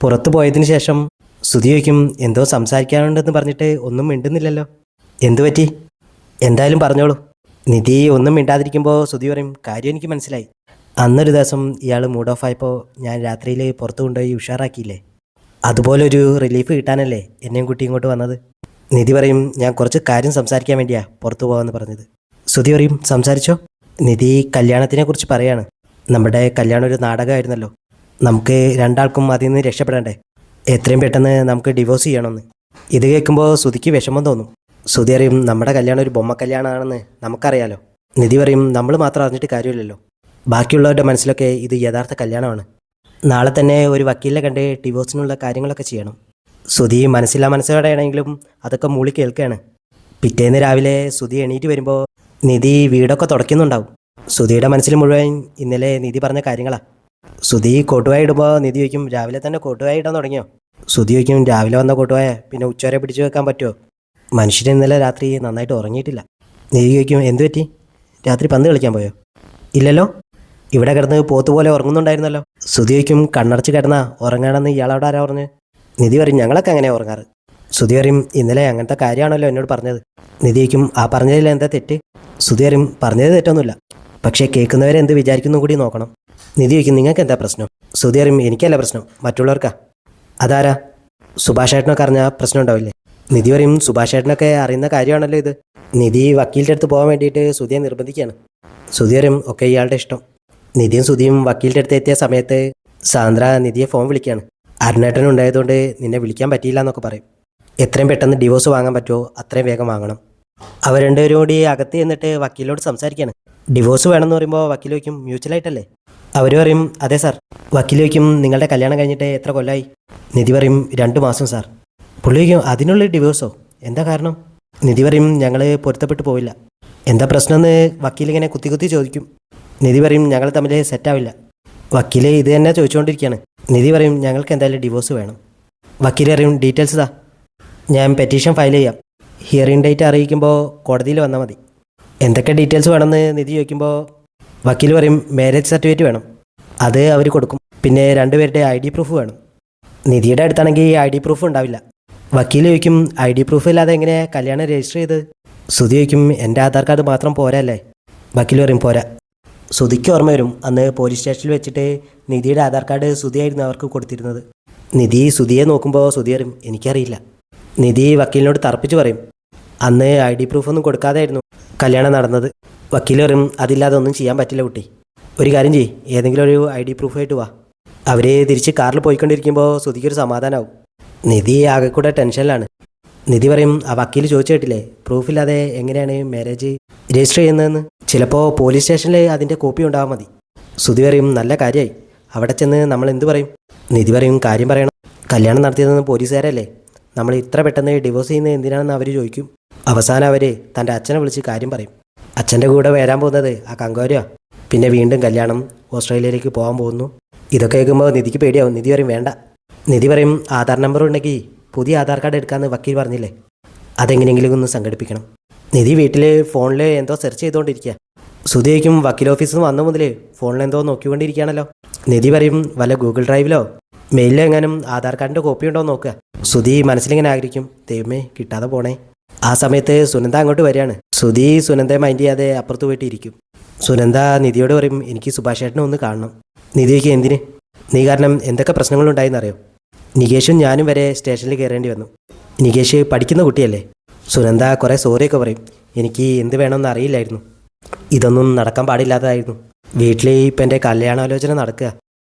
പുറത്തു പോയതിനു ശേഷം സുധിയോയ്ക്കും എന്തോ സംസാരിക്കാനുണ്ടെന്ന് പറഞ്ഞിട്ട് ഒന്നും മിണ്ടുന്നില്ലല്ലോ. എന്തു പറ്റി? എന്തായാലും പറഞ്ഞോളൂ. നിധി ഒന്നും മിണ്ടാതിരിക്കുമ്പോൾ സുധി പറയും കാര്യം എനിക്ക് മനസ്സിലായി. അന്നൊരു ദിവസം ഇയാൾ മൂഡ് ഓഫ് ആയപ്പോൾ ഞാൻ രാത്രിയിൽ പുറത്തു കൊണ്ടുപോയി ഉഷാറാക്കിയില്ലേ? അതുപോലെ ഒരു റിലീഫ് കിട്ടാനല്ലേ എന്നെയും കുട്ടി ഇങ്ങോട്ട് വന്നത്? നിധി പറയും ഞാൻ കുറച്ച് കാര്യം സംസാരിക്കാൻ വേണ്ടിയാ പുറത്തു പോകാമെന്ന് പറഞ്ഞത്. സുധി പറയും സംസാരിച്ചോ. നിധി കല്യാണത്തിനെ കുറിച്ച് പറയാണ്. നമ്മുടെ കല്യാണം ഒരു നാടകമായിരുന്നല്ലോ. നമുക്ക് രണ്ടാൾക്കും അതിൽ നിന്ന് രക്ഷപ്പെടണ്ടേ? എത്രയും പെട്ടെന്ന് നമുക്ക് ഡിവോഴ്സ് ചെയ്യണമെന്ന്. ഇത് കേൾക്കുമ്പോൾ സുതിക്ക് വിഷമം തോന്നും. സുതി അറിയും നമ്മുടെ കല്യാണം ഒരു ബൊമ്മ കല്യാണമാണെന്ന് നമുക്കറിയാലോ. നിധി പറയും നമ്മൾ മാത്രം അറിഞ്ഞിട്ട് കാര്യമില്ലല്ലോ. ബാക്കിയുള്ളവരുടെ മനസ്സിലൊക്കെ ഇത് യഥാർത്ഥ കല്യാണമാണ്. നാളെ തന്നെ ഒരു വക്കീലിനെ കണ്ട് ഡിവോഴ്സിനുള്ള കാര്യങ്ങളൊക്കെ ചെയ്യണം. സുതി മനസ്സില്ലാ മനസ്സോടെയാണെങ്കിലും അതൊക്കെ മൂളി കേൾക്കുകയാണ് പിറ്റേന്ന് രാവിലെ സുതി എണീറ്റ് വരുമ്പോൾ നിധി വീടൊക്കെ തുടയ്ക്കുന്നുണ്ടാവും. സുതിയുടെ മനസ്സിൽ മുഴുവൻ ഇന്നലെ നിധി പറഞ്ഞ കാര്യങ്ങളാ. സുധി കോട്ടുവായ ഇടുമ്പോൾ നിധി ചോദിക്കും രാവിലെ തന്നെ കോട്ടുവായ ഇടാൻ തുടങ്ങിയോ? സുധി ചോദിക്കും രാവിലെ വന്ന കോട്ടുവായ പിന്നെ ഉച്ചവരെ പിടിച്ചു വെക്കാൻ പറ്റുമോ മനുഷ്യൻ ഇന്നലെ രാത്രി നന്നായിട്ട് ഉറങ്ങിയിട്ടില്ല. നിധി ചോദിക്കും എന്തു പറ്റി? രാത്രി പന്ത് കളിക്കാൻ പോയോ? ഇല്ലല്ലോ. ഇവിടെ കിടന്ന് പോത്തുപോലെ ഉറങ്ങുന്നുണ്ടായിരുന്നല്ലോ. സുധി ചോദിക്കും കണ്ണടച്ച് കിടന്ന ഉറങ്ങണമെന്ന് ഇയാളവിടെ ആരാ പറഞ്ഞു? നിധി പറയും ഞങ്ങളൊക്കെ അങ്ങനെ ഉറങ്ങാറ്. സുധി പറയും ഇന്നലെ അങ്ങനത്തെ കാര്യമാണല്ലോ എന്നോട് പറഞ്ഞത്. നിധി ചോദിക്കും ആ പറഞ്ഞതിൽ എന്താ തെറ്റ്? സുധി പറയും പറഞ്ഞത് തെറ്റൊന്നുമില്ല. പക്ഷേ കേൾക്കുന്നവരെ എന്ത് വിചാരിക്കുന്നു കൂടി നോക്കണം. നിധി ചോദിക്കും നിങ്ങൾക്ക് എന്താ പ്രശ്നം? സുധി അറിയും എനിക്കല്ല പ്രശ്നം. മറ്റുള്ളവർക്കാ? അതാരാ? സുഭാഷ് ഏട്ടനൊക്കെ അറിഞ്ഞാൽ പ്രശ്നം ഉണ്ടാവില്ലേ? നിധി പറയും സുഭാഷ് ഏട്ടനൊക്കെ അറിയുന്ന കാര്യമാണല്ലോ ഇത്. നിധി വക്കീലിന്റെ അടുത്ത് പോകാൻ വേണ്ടിയിട്ട് സുധിയെ നിർബന്ധിക്കുകയാണ്. സുധി പറയും ഒക്കെ ഇയാളുടെ ഇഷ്ടം. നിധിയും സുധിയും വക്കീലിന്റെ അടുത്ത് എത്തിയ സമയത്ത് സാന്ദ്ര നിധിയെ ഫോൺ വിളിക്കുകയാണ്. അരുണേട്ടൻ ഉണ്ടായതുകൊണ്ട് നിന്നെ വിളിക്കാൻ പറ്റിയില്ല എന്നൊക്കെ പറയും. എത്രയും പെട്ടെന്ന് ഡിവോഴ്സ് വാങ്ങാൻ പറ്റുമോ? അത്രയും വേഗം വാങ്ങണം. അവർ രണ്ടുപേരും കൂടി അകത്ത് ചെന്നിട്ട് വക്കീലിനോട് സംസാരിക്കുകയാണ്. ഡിവോഴ്സ് വേണമെന്ന് പറയുമ്പോൾ വക്കീൽ വയ്ക്കും മ്യൂച്വലായിട്ടല്ലേ അവർ പറയും അതെ സാർ വക്കീൽ വയ്ക്കും നിങ്ങളുടെ കല്യാണം കഴിഞ്ഞിട്ട് എത്ര കൊല്ലമായി നിധി പറയും രണ്ട് മാസം സാർ. പുള്ളി വയ്ക്കും അതിനുള്ള ഡിവോഴ്സോ എന്താ കാരണം? നിധി പറയും ഞങ്ങൾ പൊരുത്തപ്പെട്ടു പോവില്ല. എന്താ പ്രശ്നമെന്ന് വക്കീൽ ഇങ്ങനെ കുത്തി കുത്തി ചോദിക്കും. നിധി പറയും ഞങ്ങൾ തമ്മിൽ സെറ്റാവില്ല വക്കീൽ ഇത് തന്നെ ചോദിച്ചുകൊണ്ടിരിക്കുകയാണ്. നിധി പറയും ഞങ്ങൾക്ക് എന്തായാലും ഡിവോഴ്സ് വേണം. വക്കീൽ അറിയും ഡീറ്റെയിൽസ് താ ഞാൻ പെറ്റീഷൻ ഫയൽ ചെയ്യാം. ഹിയറിംഗ് ഡേറ്റ് അറിയിക്കുമ്പോൾ കോടതിയിൽ വന്നാൽ മതി. എന്തൊക്കെ ഡീറ്റെയിൽസ് വേണമെന്ന്? നിധി ചോദിക്കുമ്പോൾ വക്കീൽ പറയും മാരേജ് സർട്ടിഫിക്കറ്റ് വേണം. അത് അവർ കൊടുക്കും. പിന്നെ രണ്ടുപേരുടെ ഐ ഡി പ്രൂഫ് വേണം. നിധിയുടെ അടുത്താണെങ്കിൽ ഐ ഡി പ്രൂഫ് ഉണ്ടാവില്ല. വക്കീൽ ചോദിക്കും ഐ ഡി പ്രൂഫ് ഇല്ലാതെ എങ്ങനെ കല്യാണം രജിസ്റ്റർ ചെയ്ത്? സുധി ചോദിക്കും എന്റെ ആധാർ കാർഡ് മാത്രം പോരല്ലേ വക്കീൽ പറയും പോരാ. സുധിക്ക് ഓർമ്മ വരും അന്ന് പോലീസ് സ്റ്റേഷനിൽ വെച്ചിട്ട് നിധിയുടെ ആധാർ കാർഡ് സുധിയായിരുന്നു അവർക്ക് കൊടുത്തിരുന്നത്. നിധി സുധിയെ നോക്കുമ്പോൾ സുധി അറിയും എനിക്കറിയില്ല. നിധി വക്കീലിനോട് തർപ്പിച്ച് പറയും അന്ന് ഐ ഡി പ്രൂഫൊന്നും കൊടുക്കാതെയായിരുന്നു കല്യാണം നടന്നത്. വക്കീൽ പറയും അതില്ലാതെ ഒന്നും ചെയ്യാൻ പറ്റില്ല കുട്ടി. ഒരു കാര്യം ചെയ്യ് ഏതെങ്കിലും ഒരു ഐ ഡി പ്രൂഫായിട്ട് വാ. അവർ തിരിച്ച് കാറിൽ പോയിക്കൊണ്ടിരിക്കുമ്പോൾ സുധിക്കൊരു സമാധാനമാവും നിധി ആകെ കൂടെ ടെൻഷനിലാണ്. നിധി പറയും ആ വക്കീൽ ചോദിച്ചു കേട്ടില്ലേ പ്രൂഫില്ലാതെ എങ്ങനെയാണ് മാരേജ് രജിസ്റ്റർ ചെയ്യുന്നതെന്ന്? ചിലപ്പോൾ പോലീസ് സ്റ്റേഷനിൽ അതിന്റെ കോപ്പി ഉണ്ടാവാൻ മതി. ശ്രുതി പറയും നല്ല കാര്യമായി അവിടെ ചെന്ന് നമ്മൾ എന്ത് പറയും? നിധി പറയും കാര്യം പറയണം. കല്യാണം നടത്തിയതെന്ന് പോലീസുകാരല്ലേ? നമ്മൾ ഇത്ര പെട്ടെന്ന് ഡിവോഴ്സ് ചെയ്യുന്നത് എന്തിനാണെന്ന് അവർ ചോദിക്കും. അവസാനം അവർ തന്റെ അച്ഛനെ വിളിച്ച് കാര്യം പറയും. അച്ഛന്റെ കൂടെ വരാൻ പോകുന്നത് ആ കങ്കോരോ പിന്നെ വീണ്ടും കല്യാണം ഓസ്ട്രേലിയയിലേക്ക് പോകാൻ പോകുന്നു. ഇതൊക്കെ കേൾക്കുമ്പോൾ നിധിക്ക് പേടിയാവും. നിധി പറയും വേണ്ട. നിധി പറയും ആധാർ നമ്പർ ഉണ്ടെങ്കിൽ പുതിയ ആധാർ കാർഡ് എടുക്കാമെന്ന് വക്കീൽ പറഞ്ഞില്ലേ? അതെങ്ങനെയെങ്കിലും ഒന്ന് സംഘടിപ്പിക്കണം. നിധി വീട്ടിൽ ഫോണിൽ എന്തോ സെർച്ച് ചെയ്തുകൊണ്ടിരിക്കുക സുധിയേക്കും വക്കീൽ ഓഫീസിൽ നിന്ന് വന്ന മുതൽ ഫോണിൽ എന്തോ നോക്കിക്കൊണ്ടിരിക്കുകയാണല്ലോ. നിധി പറയും വല്ല ഗൂഗിൾ ഡ്രൈവിലോ മെയിലിലോ എങ്ങാനും ആധാർ കാർഡിന്റെ കോപ്പി ഉണ്ടോ നോക്കുക. സുധി മനസ്സിലിങ്ങനെ ആഗ്രഹിക്കും ദൈവമേ കിട്ടാതെ പോണേ. ആ സമയത്ത് സുനന്ദ അങ്ങോട്ട് വരികയാണ്. സുധി സുനന്ദയെ മൈൻഡ് ചെയ്യാതെ അപ്പുറത്ത് പോയിട്ട് ഇരിക്കും സുനന്ദ നിധിയോട് പറയും എനിക്ക് സുഭാഷ് ചേട്ടനെ ഒന്ന് കാണണം. നിധിക്ക് എന്തിന്? നീ കാരണം എന്തൊക്കെ പ്രശ്നങ്ങളുണ്ടായെന്നറിയോ? നികേഷും ഞാനും വരെ സ്റ്റേഷനിൽ കയറേണ്ടി വന്നു. നികേഷ് പഠിക്കുന്ന കുട്ടിയല്ലേ? സുനന്ദ കുറേ സോറിയൊക്കെ പറയും. എനിക്ക് എന്ത് വേണമെന്ന് അറിയില്ലായിരുന്നു. ഇതൊന്നും നടക്കാൻ പാടില്ലാതായിരുന്നു വീട്ടിൽ ഇപ്പം എന്റെ കല്യാണാലോചന നടക്കുക.